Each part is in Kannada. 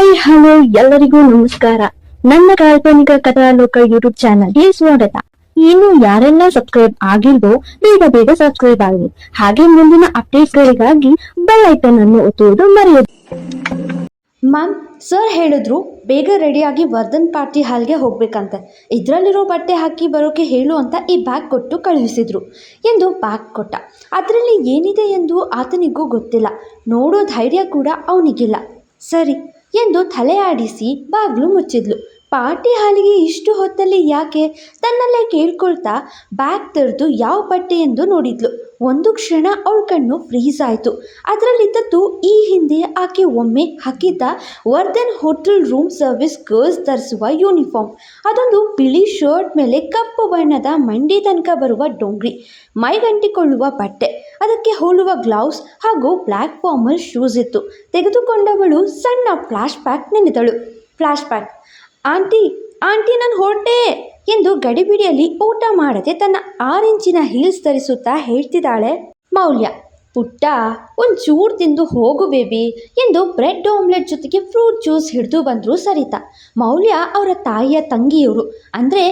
ಹಾಯ್, ಹಲೋ, ಎಲ್ಲರಿಗೂ ನಮಸ್ಕಾರ. ನನ್ನ ಕಾಲ್ಪನಿಕ ಕಥಾಲೋಕ ಯೂಟ್ಯೂಬ್ ಚಾನಲ್ಗೆ ಸ್ವಾಗತ. ಇನ್ನು ಯಾರೆಲ್ಲ ಸಬ್ಸ್ಕ್ರೈಬ್ ಆಗಿಲ್ವೋ, ಬೇಗ ಬೇಗ ಸಬ್ಸ್ಕ್ರೈಬ್ ಆಗಲಿ. ಹಾಗೆ ಮುಂದಿನ ಅಪ್ಡೇಟ್ಗಳಿಗಾಗಿ ಬೆಲ್ ಐಕನ್ ಅನ್ನು ಒತ್ತುವುದು ಮರೆಯದು. ಮ್ಯಾಮ್, ಸರ್ ಹೇಳಿದ್ರು, ಬೇಗ ರೆಡಿಯಾಗಿ ವರ್ಧನ್ ಪಾರ್ಟಿ ಹಾಲ್ಗೆ ಹೋಗ್ಬೇಕಂತೆ. ಇದರಲ್ಲಿರೋ ಬಟ್ಟೆ ಹಾಕಿ ಬರೋಕೆ ಹೇಳು ಅಂತ ಈ ಬ್ಯಾಗ್ ಕೊಟ್ಟು ಕಳುಹಿಸಿದ್ರು. ಎಂದು ಬ್ಯಾಗ್ ಕೊಟ್ಟ. ಅದರಲ್ಲಿ ಏನಿದೆ ಎಂದು ಆತನಿಗೂ ಗೊತ್ತಿಲ್ಲ. ನೋಡೋ ಧೈರ್ಯ ಕೂಡ ಅವನಿಗಿಲ್ಲ. ಸರಿ ಎಂದು ತಲೆ ಆಡಿಸಿ ಬಾಗ್ಲು ಮುಚ್ಚಿದ್ಲು. ಪಾರ್ಟಿ ಹಾಲಿಗೆ ಇಷ್ಟು ಹೊತ್ತಲ್ಲಿ ಯಾಕೆ ತನ್ನಲ್ಲೇ ಕೇಳ್ಕೊಳ್ತಾ ಬ್ಯಾಗ್ ತೆರೆದು ಯಾವ ಬಟ್ಟೆ ಎಂದು ನೋಡಿದ್ಲು. ಒಂದು ಕ್ಷಣ ಅವಳ ಕಣ್ಣು ಫ್ರೀಸ್ ಆಯಿತು. ಅದರಲ್ಲಿದ್ದದ್ದು ಈ ಹಿಂದೆ ಆಕೆ ಒಮ್ಮೆ ಹಾಕಿದ್ದ Vardhan hotel room service girls ಧರಿಸುವ ಯೂನಿಫಾರ್ಮ್. ಅದೊಂದು ಬಿಳಿ ಶರ್ಟ್ ಮೇಲೆ ಕಪ್ಪು ಬಣ್ಣದ ಮಂಡಿ ತನಕ ಬರುವ ಡೊಂಗ್ರಿ, ಮೈಗಂಟಿಕೊಳ್ಳುವ ಬಟ್ಟೆ, ಅದಕ್ಕೆ ಹೋಲುವ ಗ್ಲೌಸ್ ಹಾಗೂ ಬ್ಲ್ಯಾಕ್ ಫಾರ್ಮಲ್ ಶೂಸ್ ಇತ್ತು. ತೆಗೆದುಕೊಂಡವಳು ಸಣ್ಣ ಫ್ಲಾಶ್ ಬ್ಯಾಕ್ ನೆನೆದಳು. ಫ್ಲಾಶ್ ಬ್ಯಾಕ್ ಆಂಟಿ ಆಂಟಿ ನಾನು ಹೊರಟೆ ಎಂದು ಗಡಿಬಿಡಿಯಲ್ಲಿ ಊಟ ಮಾಡದೆ ತನ್ನ ಆರಿಂಚಿನ ಹೀಲ್ಸ್ ಧರಿಸುತ್ತಾ ಹೇಳ್ತಿದ್ದಾಳೆ, ಮೌಲ್ಯ, ಪುಟ್ಟ ಒಂದು ಚೂರು ತಿಂದು ಹೋಗು ಬೇಬಿ ಎಂದು ಬ್ರೆಡ್ ಆಮ್ಲೆಟ್ ಜೊತೆಗೆ ಫ್ರೂಟ್ ಜ್ಯೂಸ್ ಹಿಡಿದು ಬಂದರು ಸರಿತಾ. ಮೌಲ್ಯ ಅವರ ತಾಯಿಯ ತಂಗಿಯವರು, ಅಂದರೆ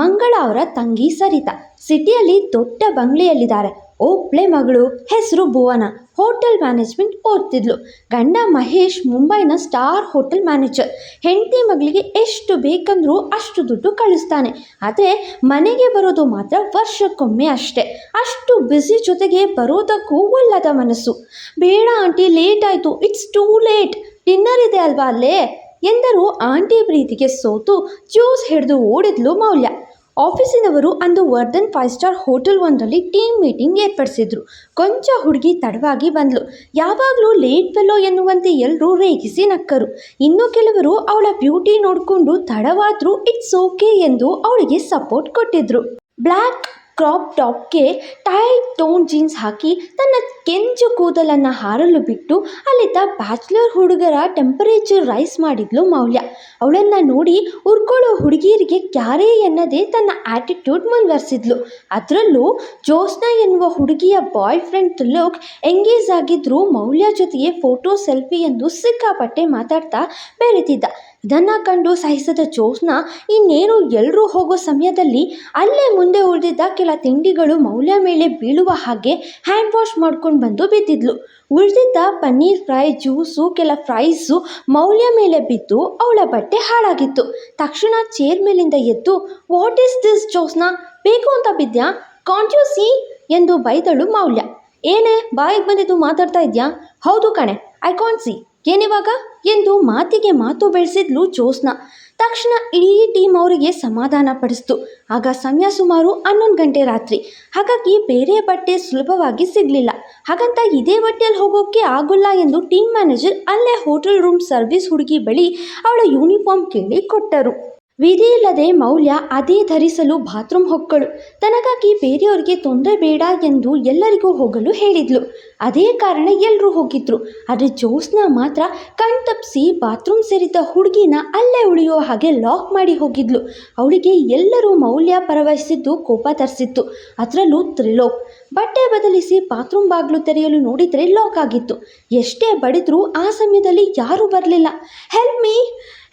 ಮಂಗಳ ಅವರ ತಂಗಿ ಸರಿತಾ. ಸಿಟಿಯಲ್ಲಿ ದೊಡ್ಡ ಬಂಗ್ಲೆಯಲ್ಲಿದ್ದಾರೆ. ಒಬ್ಳೆ ಮಗಳು ಹೆಸರು ಭುವನ. Hotel management ಓದ್ತಿದ್ಲು. ಗಂಡ ಮಹೇಶ್ ಮುಂಬೈನ ಸ್ಟಾರ್ ಹೋಟೆಲ್ ಮ್ಯಾನೇಜರ್. ಹೆಂಡತಿ ಮಗಳಿಗೆ ಎಷ್ಟು ಬೇಕಂದರೂ ಅಷ್ಟು ದುಡ್ಡು ಕಳಿಸ್ತಾನೆ. ಆದರೆ ಮನೆಗೆ ಬರೋದು ಮಾತ್ರ ವರ್ಷಕ್ಕೊಮ್ಮೆ ಅಷ್ಟೆ. ಅಷ್ಟು ಬ್ಯುಸಿ ಜೊತೆಗೆ ಬರೋದಕ್ಕೂ ಒಲ್ಲದ ಮನಸ್ಸು. ಬೇಡ ಆಂಟಿ ಲೇಟ್ ಆಯಿತು. ಇಟ್ಸ್ ಟೂ ಲೇಟ್ ಡಿನ್ನರ್ ಇದೆ ಅಲ್ವಾ ಅಲ್ಲೇ? ಎಂದರು ಆಂಟಿ ಪ್ರೀತಿಗೆ ಸೋತು ಜ್ಯೂಸ್ ಹಿಡಿದು ಓಡಿದ್ಲು ಮೌಲ್ಯ. ಆಫೀಸಿನವರು ಅಂದು ವರ್ಧನ್ ಫೈವ್ ಸ್ಟಾರ್ ಹೋಟೆಲ್ ಒಂದರಲ್ಲಿ ಟೀಮ್ ಮೀಟಿಂಗ್ ಏರ್ಪಡಿಸಿದ್ರು. ಕೊಂಚ ಹುಡುಗಿ ತಡವಾಗಿ ಬಂದ್ಲು. ಯಾವಾಗಲೂ ಲೇಟ್ ಫೆಲೋ ಎನ್ನುವಂತೆ ಎಲ್ಲರೂ ರೇಗಿಸಿ ನಕ್ಕರು. ಇನ್ನು ಕೆಲವರು ಅವಳ ಬ್ಯೂಟಿ ನೋಡಿಕೊಂಡು ತಡವಾದರೂ ಇಟ್ಸ್ ಓಕೆ ಎಂದು ಅವಳಿಗೆ ಸಪೋರ್ಟ್ ಕೊಟ್ಟಿದ್ರು. ಬ್ಲ್ಯಾಕ್ ಕ್ರಾಪ್ ಟಾಪ್ಗೆ ಟೈಟ್ ಟೋನ್ ಜೀನ್ಸ್ ಹಾಕಿ ತನ್ನ ಕೆಂಚು ಕೂದಲನ್ನು ಹಾರಲು ಬಿಟ್ಟು ಅಲ್ಲಿದ್ದ ಬ್ಯಾಚುಲರ್ ಹುಡುಗರ ಟೆಂಪರೇಚರ್ ರೈಸ್ ಮಾಡಿದ್ಲು ಮೌಲ್ಯ. ಅವಳನ್ನು ನೋಡಿ ಉರ್ಕೊಳ್ಳೋ ಹುಡುಗಿಯರಿಗೆ ಕ್ಯಾರೇ ಎನ್ನದೇ ತನ್ನ ಆಟಿಟ್ಯೂಡ್ ಮುಂದುವರಿಸಿದ್ಲು. ಅದರಲ್ಲೂ ಜೋಸ್ನಾ ಎನ್ನುವ ಹುಡುಗಿಯ ಬಾಯ್ ಫ್ರೆಂಡ್ ತಿಲೋಕ್ ಎಂಗೇಜ್ ಆಗಿದ್ದರೂ ಮೌಲ್ಯ ಜೊತೆಗೆ ಫೋಟೋ ಸೆಲ್ಫಿ ಎಂದು ಸಿಕ್ಕಾಪಟ್ಟೆ ಮಾತಾಡ್ತಾ ಬೆರೆತಿದ್ದ. ಇದನ್ನು ಕಂಡು ಸಹಿಸದ ಜೋಸ್ನ ಇನ್ನೇನು ಎಲ್ಲರೂ ಹೋಗೋ ಸಮಯದಲ್ಲಿ ಅಲ್ಲೇ ಮುಂದೆ ಉಳಿದಿದ್ದ ಕೆಲ ತಿಂಡಿಗಳು ಮೌಲ್ಯ ಮೇಲೆ ಬೀಳುವ ಹಾಗೆ ಹ್ಯಾಂಡ್ ವಾಶ್ ಮಾಡ್ಕೊಂಡು ಬಂದು ಬಿದ್ದಿದ್ಲು ಉಳಿದಿದ್ದ ಪನ್ನೀರ್ ಫ್ರೈ, ಜ್ಯೂಸು, ಕೆಲ ಫ್ರೈಸು ಮೌಲ್ಯ ಮೇಲೆ ಬಿದ್ದು ಅವಳ ಬಟ್ಟೆ ಹಾಳಾಗಿತ್ತು. ತಕ್ಷಣ ಚೇರ್ ಮೇಲಿಂದ ಎದ್ದು ವಾಟ್ ಈಸ್ ದಿಸ್ ಜೋಸ್ನ ಬೇಕು ಅಂತ ಬಿದ್ದ್ಯಾ? ಕಾಂಟ್ ಯು ಸಿ ಎಂದು ಬೈದಳು ಮೌಲ್ಯ. ಏನೇ, ಬಾಯಿಗೆ ಬಂದಿದ್ದು ಮಾತಾಡ್ತಾ ಇದೆಯಾ? ಹೌದು ಕಣೆ ಐ ಕಾಂಟ್ ಸಿ ಏನಿವಾಗ? ಎಂದು ಮಾತಿಗೆ ಮಾತು ಬೆಳೆಸಿದ್ಲು ಜ್ಯೋತ್ಸ್ನಾ. ತಕ್ಷಣ ಇಡೀ ಟೀಮ್ ಅವರಿಗೆ ಸಮಾಧಾನ ಪಡಿಸ್ತು. ಆಗ ಸಮಯ ಸುಮಾರು ಹನ್ನೊಂದು ಗಂಟೆ ರಾತ್ರಿ. ಹಾಗಾಗಿ ಬೇರೆ ಬಟ್ಟೆ ಸುಲಭವಾಗಿ ಸಿಗಲಿಲ್ಲ. ಹಾಗಂತ ಇದೇ ಬಟ್ಟೆಯಲ್ಲಿ ಹೋಗೋಕ್ಕೆ ಆಗೋಲ್ಲ ಎಂದು ಟೀಮ್ ಮ್ಯಾನೇಜರ್ ಅಲ್ಲೇ ಹೋಟೆಲ್ ರೂಮ್ ಸರ್ವಿಸ್ ಹುಡುಗಿ ಬಳಿ ಅವಳ ಯೂನಿಫಾರ್ಮ್ ಕೇಳಿ ಕೊಟ್ಟರು. ವಿಧಿ ಇಲ್ಲದೆ ಮೌಲ್ಯ ಅದೇ ಧರಿಸಲು ಬಾತ್ರೂಮ್ ಹೊಕ್ಕಳು. ತನಗಾಗಿ ಬೇರೆಯವರಿಗೆ ತೊಂದರೆ ಬೇಡ ಎಂದು ಎಲ್ಲರಿಗೂ ಹೋಗಲು ಹೇಳಿದ್ಲು. ಅದೇ ಕಾರಣ ಎಲ್ಲರೂ ಹೋಗಿದ್ರು. ಆದರೆ ಜ್ಯೋತ್ಸ್ನಾ ಮಾತ್ರ ಕಣ್ತಪ್ಪಿಸಿ ಬಾತ್ರೂಮ್ ಸೇರಿದ್ದ ಹುಡುಗಿನ ಅಲ್ಲೇ ಉಳಿಯೋ ಹಾಗೆ ಲಾಕ್ ಮಾಡಿ ಹೋಗಿದ್ಲು. ಅವಳಿಗೆ ಎಲ್ಲರೂ ಮೌಲ್ಯ ಪರವಹಿಸಿದ್ದು ಕೋಪ ತರಿಸಿತ್ತು. ಅದರಲ್ಲೂ ತ್ರಿಲೋಕ್. ಬಟ್ಟೆ ಬದಲಿಸಿ ಬಾತ್ರೂಮ್ ಬಾಗಿಲು ತೆರೆಯಲು ನೋಡಿದರೆ ಲಾಕ್ ಆಗಿತ್ತು. ಎಷ್ಟೇ ಬಡಿದ್ರೂ ಆ ಸಮಯದಲ್ಲಿ ಯಾರೂ ಬರಲಿಲ್ಲ. ಹೆಲ್ಪ್ ಮೀ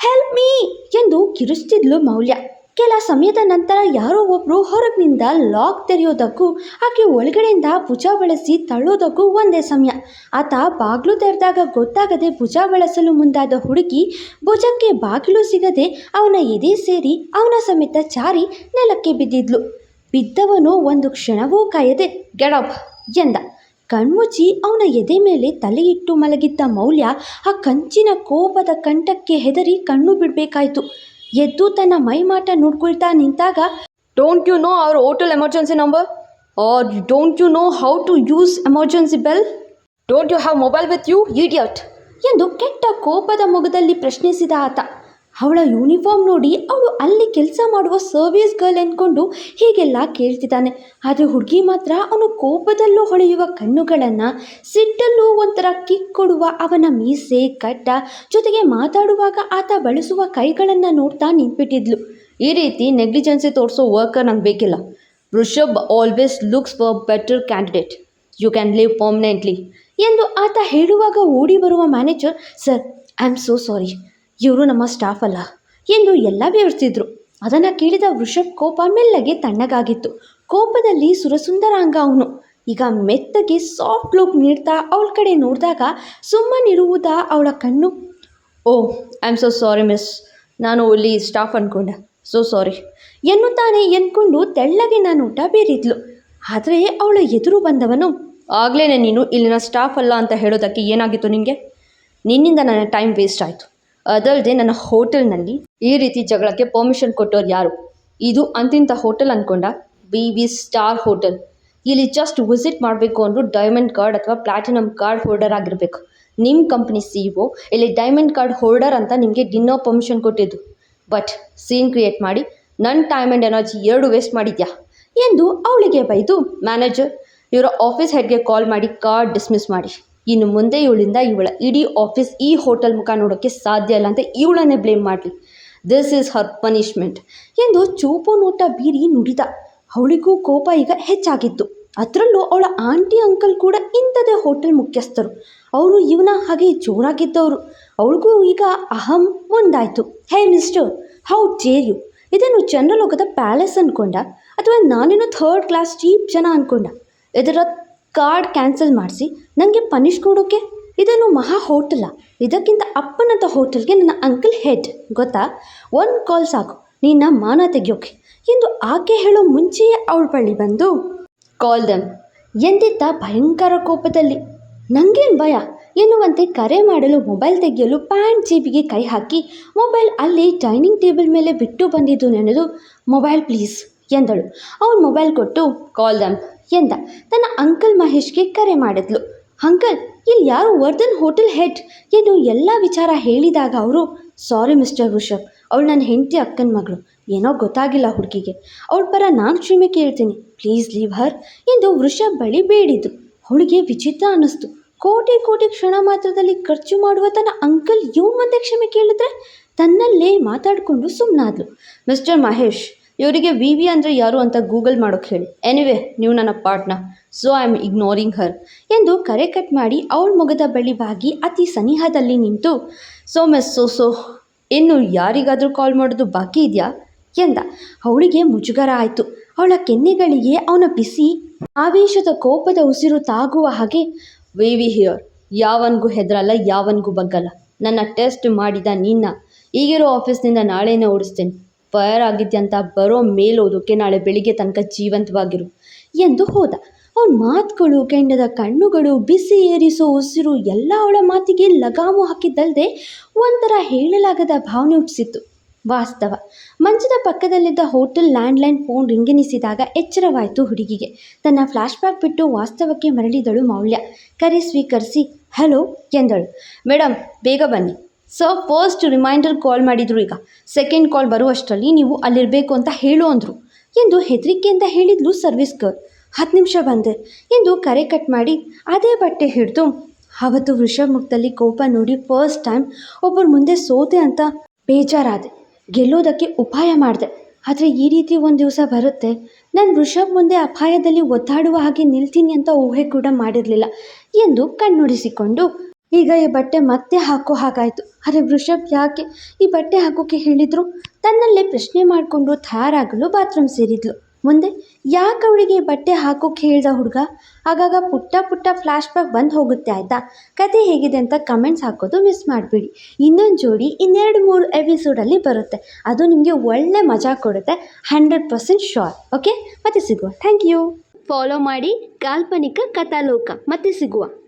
ಹೆಲ್ಪ್ ಮೀ ಎಂದು ಕಿರುಚ್ತಿದ್ಲು ಮೌಲ್ಯ. ಕೆಲ ಸಮಯದ ನಂತರ ಯಾರೋ ಒಬ್ಬರು ಹೊರಗಿನಿಂದ ಲಾಕ್ ತೆರೆಯೋದಕ್ಕೂ ಆಕೆ ಒಳಗಡೆಯಿಂದ ಭುಜ ಬಳಸಿ ತಳ್ಳೋದಕ್ಕೂ ಒಂದೇ ಸಮಯ. ಆತ ಬಾಗಿಲು ತೆರೆದಾಗ ಗೊತ್ತಾಗದೆ ಭುಜ ಬಳಸಲು ಮುಂದಾದ ಹುಡುಗಿ ಭುಜಕ್ಕೆ ಬಾಗಿಲು ಸಿಗದೆ ಅವನ ಎದೆ ಸೇರಿ ಅವನ ಸಮೇತ ಚಾರಿ ನೆಲಕ್ಕೆ ಬಿದ್ದಿದ್ಲು. ಬಿದ್ದವನು ಒಂದು ಕ್ಷಣವೂ ಕಾಯದೆ ಗೆಡಪ್ ಎಂದ. ಕಣ್ಮುಚ್ಚಿ ಅವನ ಎದೆ ಮೇಲೆ ತಲೆಯಿಟ್ಟು ಮಲಗಿದ್ದ ಮೌಲ್ಯ ಆ ಕಂಚಿನ ಕೋಪದ ಕಂಠಕ್ಕೆ ಹೆದರಿ ಕಣ್ಣು ಬಿಡಬೇಕಾಯ್ತು. ಎದ್ದು ತನ್ನ ಮೈಮಾಟ ನೋಡ್ಕೊಳ್ತಾ ನಿಂತಾಗ don't you know our hotel emergency number or don't you know how to use emergency bell don't you have mobile with you idiot ಎಂದು ಕೆಟ್ಟ ಕೋಪದ ಮೊಗದಲ್ಲಿ ಪ್ರಶ್ನಿಸಿದ ಆತ. ಅವಳ ಯೂನಿಫಾರ್ಮ್ ನೋಡಿ ಅವಳು ಅಲ್ಲಿ ಕೆಲಸ ಮಾಡುವ ಸರ್ವಿಸ್ ಗರ್ಲ್ ಎಂದ್ಕೊಂಡು ಹೀಗೆಲ್ಲ ಕೇಳ್ತಿದ್ದಾನೆ. ಆದರೆ ಹುಡುಗಿ ಮಾತ್ರ ಅವನು ಕೋಪದಲ್ಲೂ ಹೊಳೆಯುವ ಕಣ್ಣುಗಳನ್ನು ಸಿಟ್ಟಲ್ಲೂ ಒಂಥರ ಕಿಕ್ ಕೊಡುವ ಅವನ ಮೀಸೆ, ಕಟ್ಟ ಜೊತೆಗೆ ಮಾತಾಡುವಾಗ ಆತ ಬಳಸುವ ಕೈಗಳನ್ನು ನೋಡ್ತಾ ನಿಂತ್ಬಿಟ್ಟಿದ್ಲು. ಈ ರೀತಿ ನೆಗ್ಲಿಜೆನ್ಸಿ ತೋರಿಸೋ ವರ್ಕರ್ ನಂಗೆ ಬೇಕಿಲ್ಲ. Vrishabh always looks for better candidate you can leave permanently ಎಂದು ಆತ ಹೇಳುವಾಗ ಓಡಿ ಬರುವ manager sir I am so sorry ಇವರು ನಮ್ಮ ಸ್ಟಾಫ್ ಅಲ್ಲ. ಎಂದು ಎಲ್ಲ ವಿವರಿಸಿದ್ರು ಅದನ್ನು ಕೇಳಿದ ವೃಷಭ್ ಕೋಪ ಮೆಲ್ಲಗೆ ತಣ್ಣಗಾಗಿತ್ತು. ಕೋಪದಲ್ಲಿ ಸುರಸುಂದರಾಂಗ ಅವನು. ಈಗ ಮೆತ್ತಗೆ ಸಾಫ್ಟ್ ಲುಕ್ ನೀಡ್ತಾ ಅವಳ ಕಡೆ ನೋಡಿದಾಗ ಸುಮ್ಮನಿರುವುದಾ ಅವಳ ಕಣ್ಣು. ಓ I am so sorry miss ನಾನು ಇಲ್ಲಿ ಸ್ಟಾಫ್ ಅಂದ್ಕೊಂಡೆ ಸೊ ಸಾರಿ ಎನ್ನುತ್ತಾನೆ ಎಂದ್ಕೊಂಡು ತೆಳ್ಳಗೆ ನಾನು ಊಟ ಬೀರಿದ್ಲು. ಆದರೆ ಅವಳ ಎದುರು ಬಂದವನು ಆಗಲೇ ನೀನು ಇಲ್ಲಿನ ಸ್ಟಾಫ್ ಅಲ್ಲ ಅಂತ ಹೇಳೋದಕ್ಕೆ ಏನಾಗಿತ್ತು ನಿನಗೆ ನಿನ್ನಿಂದ ನನ್ನ ಟೈಮ್ ವೇಸ್ಟ್ ಆಯಿತು. ಅದಲ್ಲದೆ ನನ್ನ ಹೋಟೆಲ್ನಲ್ಲಿ ಈ ರೀತಿ ಜಗಳಕ್ಕೆ ಪರ್ಮಿಷನ್ ಕೊಟ್ಟವ್ರು ಯಾರು? ಇದು ಅಂತಿಂಥ ಹೋಟೆಲ್ ಅಂದ್ಕೊಂಡ ಬಿ ವಿ ಸ್ಟಾರ್ ಹೋಟೆಲ್. ಇಲ್ಲಿ ಜಸ್ಟ್ ವಿಸಿಟ್ ಮಾಡಬೇಕು ಅಂದರೂ ಡೈಮಂಡ್ ಕಾರ್ಡ್ ಅಥವಾ ಪ್ಲಾಟಿನಮ್ ಕಾರ್ಡ್ ಹೋಲ್ಡರ್ ಆಗಿರಬೇಕು. ನಿಮ್ಮ ಕಂಪ್ನಿ ಸಿ ಒ ಇಲ್ಲಿ ಡೈಮಂಡ್ ಕಾರ್ಡ್ ಹೋಲ್ಡರ್ ಅಂತ ನಿಮಗೆ ಡಿನ್ನರ್ ಪರ್ಮಿಷನ್ ಕೊಟ್ಟಿದ್ದು. ಬಟ್ ಸೀನ್ ಕ್ರಿಯೇಟ್ ಮಾಡಿ ನನ್ನ ಟೈಮ್ ಆ್ಯಂಡ್ ಎನರ್ಜಿ ಎರಡು ವೇಸ್ಟ್ ಮಾಡಿದ್ಯಾ? ಎಂದು ಅವಳಿಗೆ ಬೈದು ಮ್ಯಾನೇಜರ್ ಇವರ ಆಫೀಸ್ ಹೆಡ್ಗೆ ಕಾಲ್ ಮಾಡಿ ಕಾರ್ಡ್ ಡಿಸ್ಮಿಸ್ ಮಾಡಿ. ಇನ್ನು ಮುಂದೆ ಇವಳಿಂದ ಇವಳ ಇಡೀ ಆಫೀಸ್ ಈ ಹೋಟೆಲ್ ಮುಖ ನೋಡೋಕ್ಕೆ ಸಾಧ್ಯ ಇಲ್ಲ ಅಂತ ಇವಳನ್ನೇ ಬ್ಲೇಮ್ ಮಾಡಲಿ. ದಿಸ್ ಈಸ್ ಹರ್ ಪನಿಷ್ಮೆಂಟ್ ಎಂದು ಚೂಪು ನೋಟ ಬೀರಿ ನುಡಿದ. ಅವಳಿಗೂ ಕೋಪ ಈಗ ಹೆಚ್ಚಾಗಿತ್ತು. ಅದರಲ್ಲೂ ಅವಳ ಆಂಟಿ ಅಂಕಲ್ ಕೂಡ ಇಂಥದೇ ಹೋಟೆಲ್ ಮುಖ್ಯಸ್ಥರು. ಅವರು ಇವನ ಹಾಗೆ ಜೋರಾಗಿದ್ದವರು. ಅವಳಿಗೂ ಈಗ ಅಹಂ ಮುಂದಾಯಿತು hey mister how dare you ಇದನ್ನು ಚಂದ್ರಲೋಕದ ಪ್ಯಾಲೇಸ್ ಅಂದ್ಕೊಂಡ ಅಥವಾ ನಾನೇನೋ ಥರ್ಡ್ ಕ್ಲಾಸ್ ಚೀಪ್ ಜನ ಅಂದ್ಕೊಂಡ ಇದರ ಕಾರ್ಡ್ ಕ್ಯಾನ್ಸಲ್ ಮಾಡಿಸಿ ನನಗೆ ಪನಿಷ್ ಕೊಡೋಕ್ಕೆ ಇದನ್ನು ಮಹಾ ಹೋಟೆಲ್ಲ ಇದಕ್ಕಿಂತ ಅಪ್ಪನಂಥ ಹೋಟೆಲ್ಗೆ ನನ್ನ ಅಂಕಲ್ ಹೆಡ್. ಗೊತ್ತಾ? ಒಂದು ಕಾಲ್ ಸಾಕು. ನಿನ್ನ ಮಾನ ತೆಗಿಯೋಕೆ. ಎಂದು ಆಕೆ ಹೇಳೋ ಮುಂಚೆಯೇ ಅವಳ ಬಳಿ ಬಂದು, ಕಾಲ್ ದಮ್. ಎಂದಿದ್ದ ಭಯಂಕರ ಕೋಪದಲ್ಲಿ. ನನಗೇನು ಭಯ? ಎನ್ನುವಂತೆ ಕರೆ ಮಾಡಲು ಮೊಬೈಲ್ ತೆಗೆಯಲು ಪ್ಯಾಂಟ್ ಜೇಬಿಗೆ ಕೈ ಹಾಕಿ ಮೊಬೈಲ್ ಅಲ್ಲಿ ಡೈನಿಂಗ್ ಟೇಬಲ್ ಮೇಲೆ ಬಿಟ್ಟು ಬಂದಿದ್ದು ನೆನೆದು, ಮೊಬೈಲ್ ಪ್ಲೀಸ್ ಎಂದಳು. ಅವನು ಮೊಬೈಲ್ ಕೊಟ್ಟು, ಕಾಲ್ ದಮ್. ಎಂದ ತನ್ನ ಅಂಕಲ್ ಮಹೇಶ್ಗೆ ಕರೆ ಮಾಡಿದ್ಲು. ಅಂಕಲ್, ಇಲ್ಲಿ ಯಾರು ವರ್ಧನ್ ಹೋಟೆಲ್ ಹೆಡ್? ಎಂದು ಎಲ್ಲ ವಿಚಾರ ಹೇಳಿದಾಗ ಅವರು, ಸಾರಿ ಮಿಸ್ಟರ್ ಋಷಭ್ ಅವಳು ನನ್ನ ಹೆಂಡತಿ ಅಕ್ಕನ ಮಗಳು. ಏನೋ ಗೊತ್ತಾಗಿಲ್ಲ ಹುಡುಗಿಗೆ. ಅವಳ ಪರ ನಾನು ಕ್ಷಮೆ ಕೇಳ್ತೀನಿ. ಪ್ಲೀಸ್ ಲೀವ್ ಹರ್ ಎಂದು ವೃಷಭ್ ಬಳಿ ಬೇಡಿದ್ದು. ಅವಳಿಗೆ ವಿಚಿತ್ರ ಅನ್ನಿಸ್ತು. ಕೋಟಿ ಕೋಟಿ ಕ್ಷಣ ಮಾತ್ರದಲ್ಲಿ ಖರ್ಚು ಮಾಡುವ ತನ್ನ ಅಂಕಲ್ ಇವ್ ಮುಂದೆ ಕ್ಷಮೆ ಕೇಳಿದ್ರೆ ತನ್ನಲ್ಲೇ ಮಾತಾಡಿಕೊಂಡು ಸುಮ್ಮನಾದ್ಲು ಮಿಸ್ಟರ್ ಮಹೇಶ್ ಇವರಿಗೆ ವಿ ವಿ ಅಂದರೆ ಯಾರು ಅಂತ ಗೂಗಲ್ ಮಾಡೋಕ್ಕೆ ಹೇಳಿ. ಎನಿವೆ ನೀವು ನನ್ನ ಪಾರ್ಟ್ನ so I am ignoring her ಎಂದು ಕರೆ ಕಟ್ ಮಾಡಿ ಅವಳ ಮುಗದ ಬಳಿ ಬಾಗಿ ಅತಿ ಸನಿಹದಲ್ಲಿ ನಿಂತು ಸೊ ಮಿಸ್ ಸೊ ಸೊ ಇನ್ನು ಯಾರಿಗಾದರೂ ಕಾಲ್ ಮಾಡೋದು ಬಾಕಿ ಇದೆಯಾ? ಎಂದ. ಅವಳಿಗೆ ಮುಜುಗರ ಆಯಿತು. ಅವಳ ಕೆನ್ನೆಗಳಿಗೆ ಅವನ ಬಿಸಿ, ಆವೇಶದ ಕೋಪದ ಉಸಿರು ತಾಗುವ ಹಾಗೆ ವಿ ವಿ ಹಿಯರ್ ಯಾವನಿಗೂ ಹೆದರಲ್ಲ, ಯಾವನಿಗೂ ಬಗ್ಗಲ್ಲ. ನನ್ನ ಟೆಸ್ಟ್ ಮಾಡಿದ ನಿನ್ನ. ಈಗಿರೋ ಆಫೀಸ್ನಿಂದ ನಾಳೆನೇ ಓಡಿಸ್ತೇನೆ. ಫೈರ್ ಆಗಿದ್ಯಂತ ಬರೋ ಮೇಲೋದಕ್ಕೆ ನಾಳೆ ಬೆಳಿಗ್ಗೆ ತನಕ ಜೀವಂತವಾಗಿರು ಎಂದು ಹೋದ. ಅವನ ಮಾತುಗಳು, ಕೆಂಡದ ಕಣ್ಣುಗಳು, ಬಿಸಿ ಏರಿಸೋ ಉಸಿರು, ಎಲ್ಲ ಅವಳ ಮಾತಿಗೆ ಲಗಾಮು ಹಾಕಿದ್ದಲ್ಲದೆ ಒಂಥರ ಹೇಳಲಾಗದ ಭಾವನೆ ಹುಟ್ಟಿಸಿತ್ತು. ವಾಸ್ತವ. ಮಂಚದ ಪಕ್ಕದಲ್ಲಿದ್ದ ಹೋಟೆಲ್ ಲ್ಯಾಂಡ್ಲೈನ್ ಫೋನ್ ರಿಂಗೆನಿಸಿದಾಗ ಎಚ್ಚರವಾಯಿತು ಹುಡುಗಿಗೆ. ತನ್ನ ಫ್ಲಾಶ್ಬ್ಯಾಕ್ ಬಿಟ್ಟು ವಾಸ್ತವಕ್ಕೆ ಮರಳಿದಳು ಮೌಲ್ಯ. ಕರೆ ಸ್ವೀಕರಿಸಿ, ಹಲೋ, ಎಂದಳು. ಮೇಡಮ್ ಬೇಗ ಬನ್ನಿ. ಸರ್ ಫಸ್ಟ್ ರಿಮೈಂಡರ್ ಕಾಲ್ ಮಾಡಿದರು ಈಗ. ಸೆಕೆಂಡ್ ಕಾಲ್ ಬರುವಷ್ಟರಲ್ಲಿ ನೀವು ಅಲ್ಲಿರಬೇಕು ಅಂತ ಹೇಳು ಅಂದರು. ಎಂದು ಅಂತ ಹೇಳಿದ್ಲು ಸರ್ವಿಸ್ ಗರ್ಲ್ ಹತ್ತು ನಿಮಿಷ ಬಂದೆ. ಎಂದು ಕರೆ ಕಟ್ ಮಾಡಿ, ಅದೇ ಬಟ್ಟೆ ಹಿಡಿದು, ಅವತ್ತು ವೃಷಭ ಮುಖದಲ್ಲಿ ಕೋಪ ನೋಡಿ ಫಸ್ಟ್ ಟೈಮ್ ಒಬ್ಬರು ಮುಂದೆ ಸೋತೆ ಅಂತ ಬೇಜಾರಾದೆ. ಗೆಲ್ಲೋದಕ್ಕೆ ಉಪಾಯ ಮಾಡಿದೆ. ಆದರೆ ಈ ರೀತಿ ಒಂದು ದಿವಸ ಬರುತ್ತೆ. ನಾನು ವೃಷಭ್ ಮುಂದೆ ಅಪಾಯದಲ್ಲಿ ಒದ್ದಾಡುವ ಹಾಗೆ ನಿಲ್ತೀನಿ ಅಂತ ಊಹೆ ಕೂಡ ಮಾಡಿರಲಿಲ್ಲ ಎಂದು ಕಣ್ಣುಡಿಸಿಕೊಂಡು ಈಗ ಈ ಬಟ್ಟೆ ಮತ್ತೆ ಹಾಕೋ ಹಾಗಾಯಿತು. ಅರೆ ವೃಷಭ್, ಯಾಕೆ? ಈ ಬಟ್ಟೆ ಹಾಕೋಕ್ಕೆ ಹೇಳಿದ್ರು? ತನ್ನಲ್ಲೇ ಪ್ರಶ್ನೆ ಮಾಡಿಕೊಂಡು ತಯಾರಾಗಲು ಬಾತ್ರೂಮ್ ಸೇರಿದ್ಲು. ಮುಂದೆ, ಯಾಕೆ ಅವಳಿಗೆ ಈ ಬಟ್ಟೆ ಹಾಕೋಕ್ಕೆ ಹೇಳ್ದ ಹುಡುಗ? ಆಗಾಗ ಪುಟ್ಟ ಪುಟ್ಟ ಫ್ಲ್ಯಾಶ್ ಬ್ಯಾಕ್ ಬಂದು ಹೋಗುತ್ತೆ ಆಯಿತಾ? ಕತೆ ಹೇಗಿದೆ ಅಂತ ಕಮೆಂಟ್ಸ್ ಹಾಕೋದು ಮಿಸ್ ಮಾಡಬೇಡಿ. ಇನ್ನೊಂದು ಜೋಡಿ ಇನ್ನೆರಡು ಮೂರು ಎಪಿಸೋಡಲ್ಲಿ ಬರುತ್ತೆ. ಅದು ನಿಮಗೆ ಒಳ್ಳೆ ಮಜಾ ಕೊಡುತ್ತೆ. Hundred percent sure okay? ಮತ್ತೆ ಸಿಗುವ. Thank you. ಫಾಲೋ ಮಾಡಿ ಕಾಲ್ಪನಿಕ ಕಥಾಲೋಕ. ಮತ್ತೆ ಸಿಗುವ.